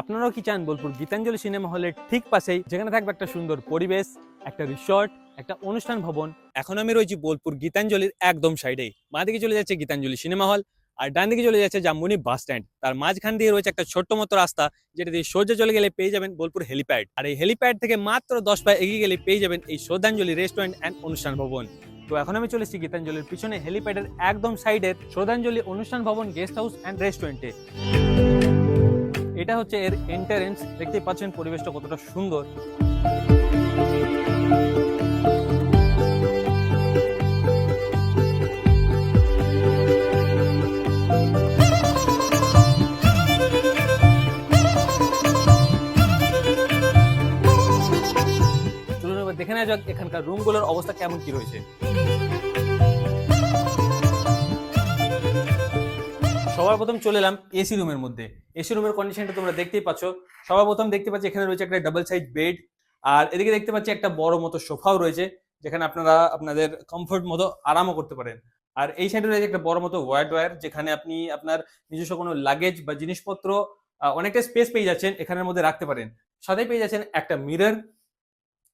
আপনারাও কি চান বোলপুর গীতাঞ্জলি সিনেমা হলের ঠিক পাশেই, যেখানে থাকবে একটা সুন্দর পরিবেশ, একটা রিসর্ট একটা অনুষ্ঠান ভবন? এখন আমি রয়েছি বোলপুর গীতাঞ্জলির একদম সাইডেই বাঁ দিকে চলে যাচ্ছে গীতাঞ্জলি সিনেমা হল, আর ডান দিকে চলে যাচ্ছে জামুনি বাস স্ট্যান্ড তার মাঝখান দিয়ে রয়েছে একটা ছোট্ট মতো রাস্তা, যেটা দিয়ে সোজা চলে গেলে পেয়ে যাবেন বোলপুর হেলিপ্যাড আর এই হেলিপ্যাড থেকে মাত্র দশ পায়ে এগিয়ে গেলে পেয়ে যাবেন এই শ্রদ্ধাঞ্জলি রেস্টুরেন্ট অ্যান্ড অনুষ্ঠান ভবন। তো এখন আমি চলেছি গীতাঞ্জলির পিছনে হেলিপ্যাডের একদম সাইডের শ্রদ্ধাঞ্জলি অনুষ্ঠান ভবন গেস্ট হাউস অ্যান্ড রেস্টুরেন্টে এটা হচ্ছে এর এন্টারেন্স দেখতেই পাচ্ছেন পরিবেশটা কতটা সুন্দর। চলুন দেখে নেওয়া যাক এখানকার রুমগুলোর অবস্থা কেমন কি রয়েছে। সবার প্রথম চলে এলাম এসি রুমের মধ্যে। এসি রুমের কন্ডিশনটা তোমরা দেখতেই পাচ্ছ। সবার প্রথম দেখতে পাচ্ছি এখানে রয়েছে একটা ডাবল সাইজ বেড আর এদিকে দেখতে পাচ্ছি একটা বড় মতো সোফাও রয়েছে, যেখানে আপনারা আপনাদের কমফোর্ট মতো আরামও করতে পারেন। আর এই সাইডে রয়েছে একটা বড় মতো ওয়ার্ড ওয়ার যেখানে আপনি আপনার নিজস্ব কোনো লাগেজ বা জিনিসপত্র অনেকটা স্পেস পেয়ে যাচ্ছেন এখানের মধ্যে রাখতে পারেন। সাথে পেয়ে যাচ্ছেন একটা মিরর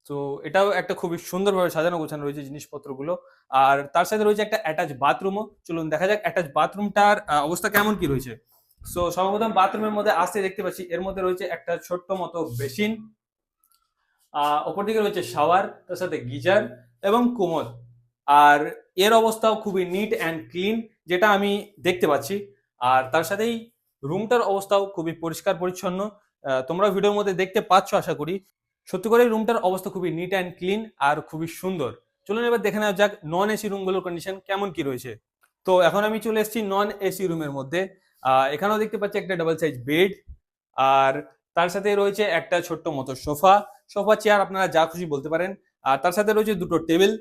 তো এটাও একটা খুবই সুন্দরভাবে সাজানো গোছানো রয়েছে জিনিসপত্রগুলো। আর তার সাথে রয়েছে একটা অ্যাটাচ বাথরুমও চলুন দেখা যাক অ্যাটাচ বাথরুমটার অবস্থা কেমন কি রয়েছে। সো সর্বপ্রথম বাথরুমের মধ্যে আসতে দেখতে পাচ্ছি, এর মধ্যে রয়েছে একটা ছোট্ট মতো বেসিন ওপর দিকে রয়েছে শাওয়ার তার সাথে গিজার এবং কোমর। আর এর অবস্থাও খুবই নিট অ্যান্ড ক্লিন যেটা আমি দেখতে পাচ্ছি। আর তার সাথেই রুমটার অবস্থাও খুবই পরিষ্কার পরিচ্ছন্ন তোমরা ভিডিওর মধ্যে দেখতে পাচ্ছ, আশা করি। সত্যি করে রুমটার অবস্থা খুবই নিট অ্যান্ড ক্লিন আর খুবই সুন্দর। চলুন এবার দেখে নেওয়া যাক নন এসি রুমগুলোর কন্ডিশন কেমন কি রয়েছে। তো এখন আমি চলে এসেছি নন এসি রুমের মধ্যে। এখানেও দেখতে পাচ্ছি একটা ডাবল সাইজ বেড আর তার সাথে রয়েছে একটা ছোট্ট মতো সোফা। সোফা চেয়ার আপনারা যা খুশি বলতে পারেন। আর তার সাথে রয়েছে দুটো টেবিল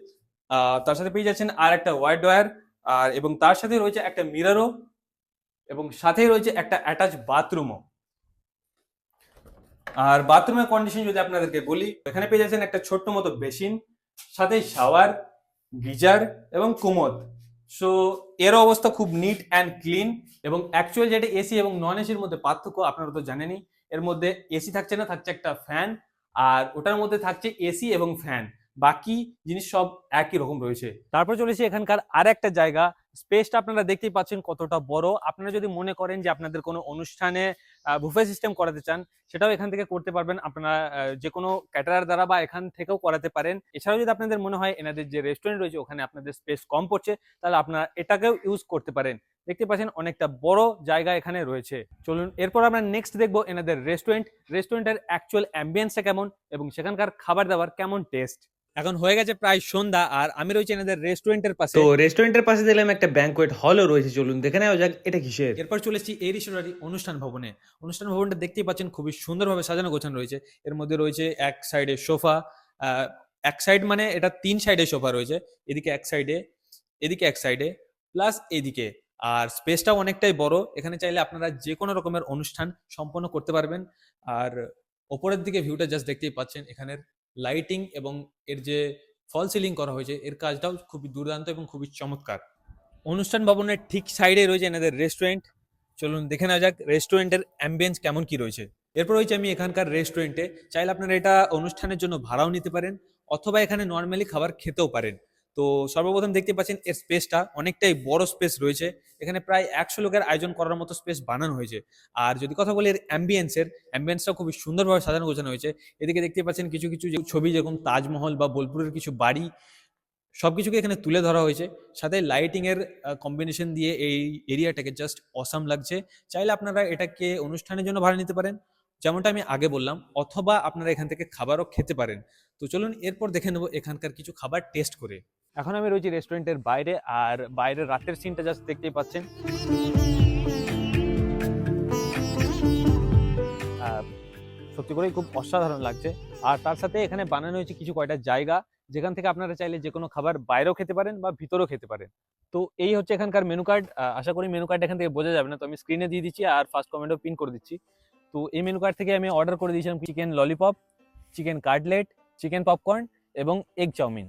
তার সাথে পেয়ে যাচ্ছেন আর একটা ওয়াইড ওয়্যার আর এবং তার সাথে রয়েছে একটা মিররও এবং সাথেই রয়েছে একটা অ্যাটাচ বাথরুমও আর বাথরুমের কন্ডিশন যদি আপনাদেরকে বলি, এখানে পেয়ে যাচ্ছেন একটা ছোট্ট মতো বেসিন, সাথে শাওয়ার গিজার এবং কুমদ সো এর অবস্থা খুব নিট অ্যান্ড ক্লিন এবং অ্যাকচুয়াল যেটা এসি এবং নন এসির মধ্যে পার্থক্য আপনারা তো জানেনই, এর মধ্যে এসি থাকছে না, থাকছে একটা ফ্যান আর ওটার মধ্যে থাকছে এসি এবং ফ্যান বাকি জিনিস সব একই রকম রয়েছে। তারপর চলেছি এখানকার আর একটা জায়গা। স্পেসটা আপনারা দেখতেই পাচ্ছেন কতটা বড়। আপনারা যদি মনে করেন যে আপনাদের কোনো অনুষ্ঠানে বুফে সিস্টেম করাতে চান, সেটাও এখান থেকে করতে পারবেন। আপনারা যে কোনো ক্যাটারার দ্বারা বা এখান থেকেও করাতে পারেন। এছাড়াও যদি আপনাদের মনে হয় এনাদের যে রেস্টুরেন্ট রয়েছে, ওখানে আপনাদের স্পেস কম পড়ছে, তাহলে আপনারা এটাকেও ইউজ করতে পারেন। দেখতে পাচ্ছেন অনেকটা বড় জায়গা এখানে রয়েছে। চলুন, এরপর আমরা নেক্সট দেখব এনাদের রেস্টুরেন্ট রেস্টুরেন্টের অ্যাকচুয়াল অ্যাম্বিয়েন্সটা কেমন এবং সেখানকার খাবার দাবার কেমন টেস্ট এখন হয়ে গেছে প্রায় সন্ধ্যা আর আমি রয়েছে এনাদের রেস্টুরেন্টের পাশে। তো রেস্টুরেন্টের পাশে দিলাম একটা ব্যাংকোয়েট হলও রয়েছে চলুন দেখে নেওয়া যাক এটা কিসের? এরপর চলেছি এই রিসোর্টারি অনুষ্ঠান ভবনে। অনুষ্ঠান ভবনটা দেখতেই পাচ্ছেন খুবই সুন্দরভাবে সাজানো গোছানো রয়েছে। এর মধ্যে রয়েছে এক সাইডে সোফা এক সাইড মানে এটা তিন সাইডে সোফা রয়েছে এদিকে এক সাইডে এদিকে এক সাইডে প্লাস এদিকে। আর স্পেসটাও অনেকটাই বড় এখানে চাইলে আপনারা যে কোনো রকমের অনুষ্ঠান সম্পন্ন করতে পারবেন। আর ওপরের দিকে ভিউটা জাস্ট দেখতেই পাচ্ছেন এখানের লাইটিং এবং এর যে ফল সিলিং করা হয়েছে, এর কাজটাও খুবই দুর্দান্ত এবং খুবই চমৎকার। অনুষ্ঠান ভবনের ঠিক সাইডে রয়েছে এনাদের রেস্টুরেন্ট চলুন দেখে নেওয়া যাক রেস্টুরেন্টের অ্যাম্বিয়েন্স কেমন কি রয়েছে। এরপর রয়েছে আমি এখানকার রেস্টুরেন্টে চাইলে আপনারা এটা অনুষ্ঠানের জন্য ভাড়াও নিতে পারেন, অথবা এখানে নর্মালি খাবার খেতেও পারেন। তো সর্বপ্রথম দেখতে পাচ্ছেন এর স্পেসটা অনেকটাই বড় স্পেস রয়েছে। এখানে প্রায় একশো লোকের আয়োজন করার মতো স্পেস বানানো হয়েছে। আর যদি কথা বলি এর অ্যাম্বিয়েন্সের অ্যাম্বিয়েন্সটা খুবই সুন্দরভাবে সাজানো গোছানো হয়েছে। এদিকে দেখতে পাচ্ছেন কিছু কিছু ছবি যেরকম তাজমহল বা বোলপুরের কিছু বাড়ি সব কিছুকে এখানে তুলে ধরা হয়েছে। সাথে লাইটিং এর কম্বিনেশন দিয়ে এই এরিয়াটাকে জাস্ট অসাম লাগছে। চাইলে আপনারা এটাকে অনুষ্ঠানের জন্য ভাড়া নিতে পারেন। যেমনটা আমি আগে বললাম, অথবা আপনারা এখান থেকে খাবারও খেতে পারেন। তো চলুন এরপর দেখে নেব এখানকার কিছু খাবার টেস্ট করে। এখন আমি রয়েছি রেস্টুরেন্টের বাইরে, আর বাইরের রাতের সিনটা জাস্ট দেখতেই পাচ্ছেন। সত্যি করেই খুব অসাধারণ লাগছে। আর তার সাথে এখানে বানানো হয়েছে কিছু কয়টা জায়গা, যেখান থেকে আপনারা চাইলে যে কোনো খাবার বাইরেও খেতে পারেন বা ভিতরেও খেতে পারেন। তো এই হচ্ছে এখানকার মেনু কার্ড আশা করি মেনু কার্ড এখান থেকে বোঝা যাবে না, তো আমি স্ক্রিনে দিয়ে দিচ্ছি আর ফার্স্ট কমেন্টও পিন করে দিচ্ছি। তো এই মেনু কার্ড থেকে আমি অর্ডার করে দিয়েছিলাম chicken lollipop chicken cutlet chicken popcorn এবং এগ চাউমিন।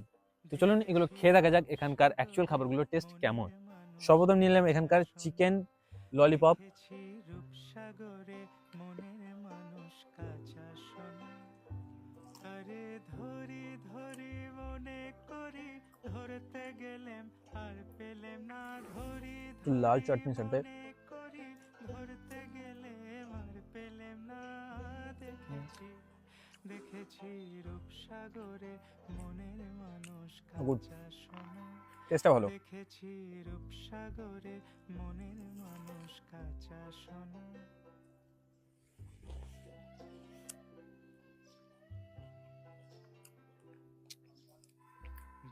তো চলুন এগুলো খেয়ে দেখা যাক এখানকার অ্যাকচুয়াল খাবারগুলোর টেস্ট কেমন। সর্বপ্রথম নিলাম এখানকার চিকেন ললিপপ লাল চাটনি সাথে। চাটনির সাথে গুড টেস্টটা ভালো। দেখেছি রূপসাগরে মনের মানুষ কাঁচা সোনা।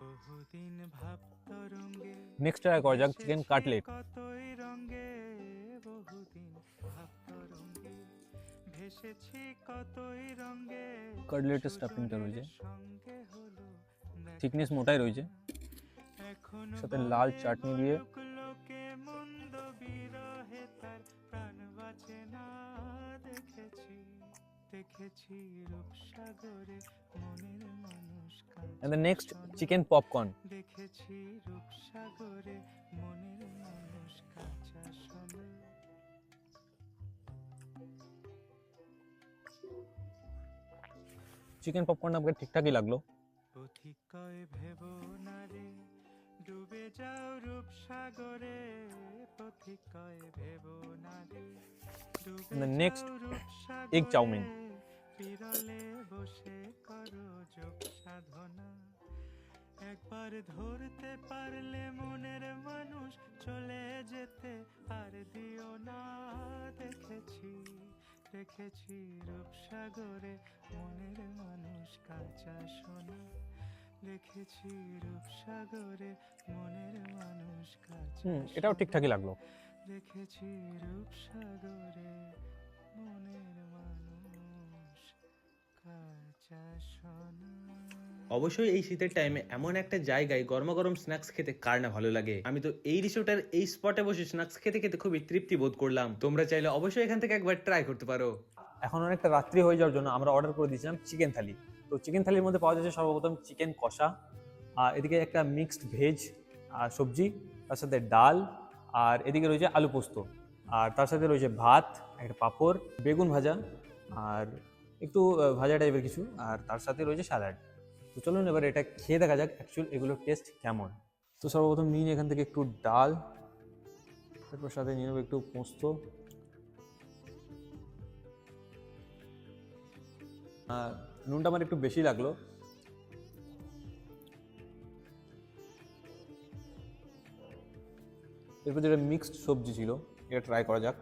বহুদিন ভাবত রঙ্গে নেক্সট ট্রাই করা যাক চিকেন কাটলেট ভেসেছি কতই রঙ্গে কাটলেটের স্টাফিংটা রয়েছে। সঙ্গে হলো থিকনেস মোটাই রয়েছে। এখনও সাথে লাল চাটনি দিয়ে। লোকে মন্দ বিরহে তার প্রাণ বাঁচে না দেখেছি দেখেছি রূপসাগরে মনের মানুষ and the next chicken popcorn দেখেছি রূপসাগরে মনের মানুষ কাঁচা শোনে চিকেন পপকর্ন আমাকে ঠিকঠাকই লাগল। ডুবে যাও রূপসাগরে। পথিকয় ভেব না রে ডুবে egg chowmein. বিরলে বসে করো যোগ সাধনা। একবার ধরতে পারলে মনের মানুষ চলে যেতে আর দিও না দেখেছি রূপসাগরে মনের মানুষ কাঁচা সোনা। দেখেছি রূপসাগরে মনের মানুষ কাঁচা এটাও ঠিকঠাকই লাগল। দেখেছি রূপসাগরে মনের মানুষ কাঁচা সোনা। অবশ্যই এই শীতের টাইমে এমন একটা জায়গায় গরমা গরম স্ন্যাক্স খেতে কার না ভালো লাগে? আমি তো এই রিসোর্টের এই স্পটে বসে স্ন্যাক্স খেতে খেতে খুবই তৃপ্তি বোধ করলাম। তোমরা চাইলে অবশ্যই এখান থেকে একবার ট্রাই করতে পারো। এখন অনেকটা রাত্রি হয়ে যাওয়ার জন্য আমরা অর্ডার করে দিয়েছিলাম চিকেন থালি তো চিকেন থালির মধ্যে পাওয়া যাচ্ছে সর্বপ্রথম চিকেন কষা, আর এদিকে একটা মিক্সড ভেজ আর সবজি, তার সাথে ডাল, আর এদিকে রয়েছে আলু পোস্ত। আর তার সাথে রয়েছে ভাত, একটা পাঁপড়, বেগুন ভাজা, আর একটু ভাজা টাইপের কিছু, আর তার সাথে রয়েছে স্যালাড তো চলুন এবার এটা খেয়ে দেখা যাক অ্যাকচুয়াল এগুলোর টেস্ট কেমন। তো সর্বপ্রথম নিয়ে এখান থেকে একটু ডাল, তারপর সাথে নিয়ে নেব একটু পোস্ত। নুনটা আমার একটু বেশি লাগল। এরপর যেটা মিক্সড সবজি ছিল, এটা ট্রাই করা যাক।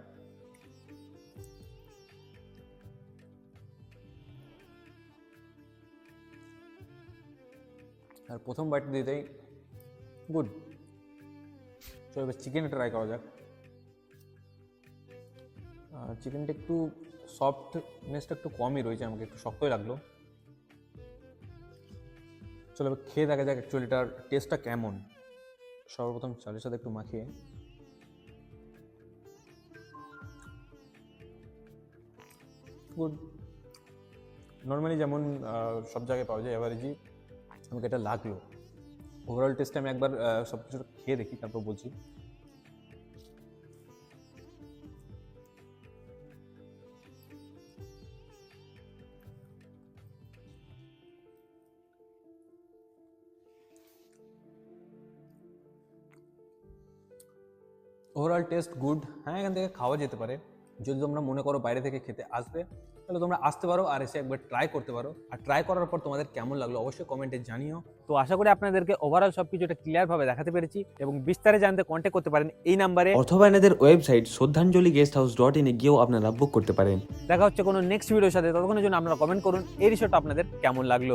প্রথম বাইট দিতেই গুড চলো এবার চিকেনটা ট্রাই করা যাক। চিকেনটা একটু সফটনেসটা একটু কমই রয়েছে, আমাকে একটু শক্তই লাগল। চলো, এবার খেয়ে দেখা যাক অ্যাকচুয়ালি এটার টেস্টটা কেমন। সর্বপ্রথম চালের সাথে একটু মাখিয়ে। গুড নর্মালি যেমন সব জায়গায় পাওয়া যায় অ্যাভারেজই আমাকে এটা লাগল। ওভারঅল টেস্টে আমি একবার সব কিছু খেয়ে দেখি, তারপর বলছি। ওভারঅল টেস্ট গুড হ্যাঁ এখান থেকে খাওয়া যেতে পারে। যদি তোমরা মনে করো বাইরে থেকে খেতে আসবে তাহলে তোমরা আসতে পারো আর এসে একবার ট্রাই করতে পারো। আর ট্রাই করার পর তোমাদের কেমন লাগল অবশ্যই কমেন্টে জানিও। তো আশা করি আপনাদেরকে ওভারঅল সব কিছুটা ক্লিয়ারভাবে দেখাতে পেরেছি এবং বিস্তারে জানতে কন্ট্যাক্ট করতে পারেন এই নাম্বারে অথবা এনাদের website Shraddhanjali guest house dot in এ গিয়েও আপনারা বুক করতে পারেন। দেখা হচ্ছে কোনো নেক্সট ভিডিওর সাথে। ততক্ষণের জন্য আপনারা কমেন্ট করুন। এই রিসোর্টটা আপনাদের কেমন লাগল?